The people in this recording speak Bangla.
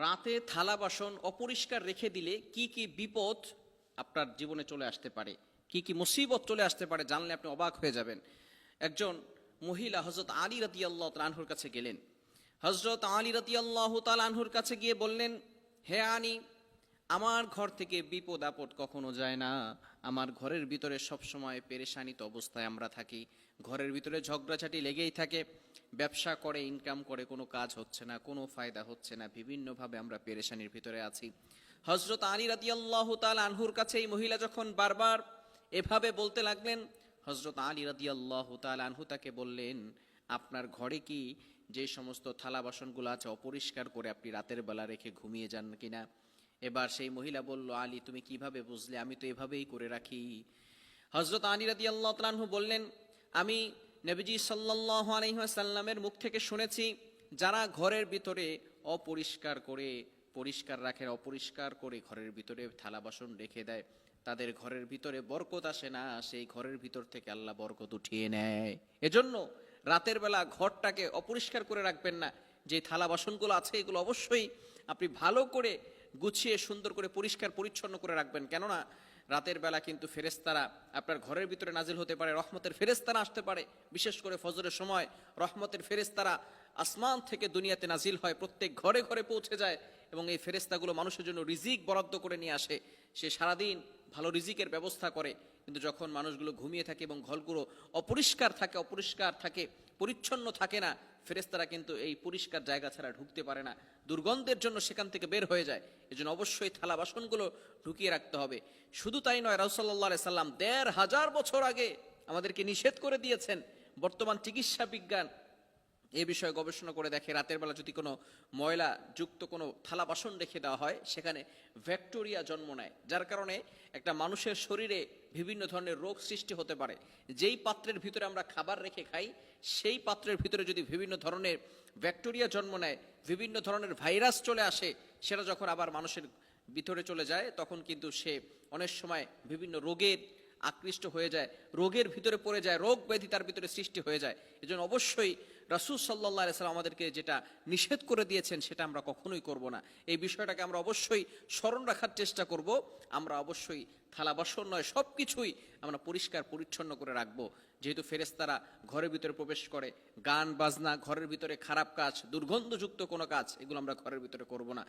রাতে থালা বাসন অপরিষ্কার রেখে দিলে কি কি বিপদ আপনার জীবনে চলে আসতে পারে? কি কি মুসিবত চলে আসতে পারে জানলে আপনি অবাক হয়ে যাবেন। একজন মহিলা হজরত আলী রতি আল্লাহ তালহুর কাছে গেলেন। হজরত আলী রতি আল্লাহ তালহুর কাছে গিয়ে বললেন, হে আনি, আমার ঘর থেকে বিপদ আপদ কখনো যায় না। আমার ঘরের ভিতরে সবসময় পেরেশানিত অবস্থায় আমরা থাকি। ঘরের ভিতরে ঝগড়াঝাটি লেগেই থাকে। ব্যবসা করে ইনকাম করে, কোনো কাজ হচ্ছে না, কোনো ফায়দা হচ্ছে না, বিভিন্নভাবে আমরা পেরেশানির ভিতরে আছি। হজরত আলী রাতি আল্লাহ তাল আনহুর কাছে এই মহিলা যখন বারবার এভাবে বলতে লাগলেন হজরত আলী রাদি আল্লাহ তাল আনহু তাকে বললেন, আপনার ঘরে কি যে সমস্ত থালা বাসনগুলো আছে, অপরিষ্কার করে আপনি রাতের বেলা রেখে ঘুমিয়ে যান কিনা? এবার সেই মহিলা বলল, আলী, তুমি কীভাবে বুঝলে? আমি তো এভাবেই করে রাখি। হজরত আলী রাদি আল্লাহ তালাহু বললেন, আমি নবীজি সাল্লাহ আলহিহাসাল্লামের মুখ থেকে শুনেছি, যারা ঘরের ভিতরে অপরিষ্কার করে, পরিষ্কার রাখে, অপরিষ্কার করে ঘরের ভিতরে থালা বাসন রেখে দেয়, তাদের ঘরের ভিতরে বরকত আসে না, সেই ঘরের ভিতর থেকে আল্লাহ বরকত উঠিয়ে নেয়। এজন্য রাতের বেলা ঘরটাকে অপরিষ্কার করে রাখবেন না। যে থালা বাসনগুলো আছে, এগুলো অবশ্যই আপনি ভালো করে গুছিয়ে সুন্দর করে পরিষ্কার পরিচ্ছন্ন করে রাখবেন। কেননা রাতের বেলা কিন্তু ফেরেস্তারা আপনার ঘরের ভিতরে নাজিল হতে পারে, রহমতের ফেরেস্তারা আসতে পারে। বিশেষ করে ফজরের সময় রহমতের ফেরেস্তারা আসমান থেকে দুনিয়াতে নাজিল হয়, প্রত্যেক ঘরে ঘরে পৌঁছে যায় এবং এই ফেরেস্তাগুলো মানুষের জন্য রিজিক বরাদ্দ করে নিয়ে আসে। সে সারাদিন ভালো রিজিকের ব্যবস্থা করে, কিন্তু যখন মানুষগুলো ঘুমিয়ে থাকে এবং ঘরগুলো অপরিষ্কার থাকে অপরিষ্কার থাকে, পরিচ্ছন্ন থাকে না ফেরেস্তারা কিন্তু এই পরিষ্কার জায়গা ছাড়া ঢুকতে পারে না। দুর্গন্ধের জন্য সেখান থেকে বের হয়ে যায়। এজন্য অবশ্যই থালা বাসনগুলো ঢুকিয়ে রাখতে হবে। শুধু তাই নয় রাউসাল্লাহ সাল্লাম দেড় হাজার বছর আগে আমাদেরকে নিষেধ করে দিয়েছেন, বর্তমান চিকিৎসা বিজ্ঞান এ বিষয়ে গবেষণা করে দেখে রাতের বেলা যদি কোনো ময়লা যুক্ত কোনো থালা বাসন রেখে দেওয়া হয়, সেখানে ভ্যাক্টোরিয়া জন্ম নেয়। যার কারণে একটা মানুষের শরীরে বিভিন্ন ধরনের রোগ সৃষ্টি হতে পারে। যেই পাত্রের ভিতরে আমরা খাবার রেখে খাই, সেই পাত্রের ভিতরে যদি বিভিন্ন ধরনের ব্যাকটেরিয়া জন্ম নেয়, বিভিন্ন ধরনের ভাইরাস চলে আসে, সেটা যখন আবার মানুষের ভিতরে চলে যায়, তখন কিন্তু সে অনেক সময় বিভিন্ন রোগের আকৃষ্ট হয়ে যায়, রোগের ভিতরে পড়ে যায়, রোগ ব্যাধি তার ভিতরে সৃষ্টি হয়ে যায়। এজন্য অবশ্যই রাসুল সাল্লাহ সাল্লাম আমাদেরকে যেটা নিষেধ করে দিয়েছেন, সেটা আমরা কখনোই করব না। এই বিষয়টাকে আমরা অবশ্যই স্মরণ রাখার চেষ্টা করব। আমরা অবশ্যই থালা বাসন নয় সব কিছুই আমরা পরিষ্কার, পরিচ্ছন্ন করে রাখব। যেহেতু ফেরেস্তারা ঘরের ভিতরে প্রবেশ করে, গান, বাজনা, ঘরের ভিতরে খারাপ কাজ, দুর্গন্ধযুক্ত কোনো কাজ, এগুলো আমরা ঘরের ভিতরে করব না।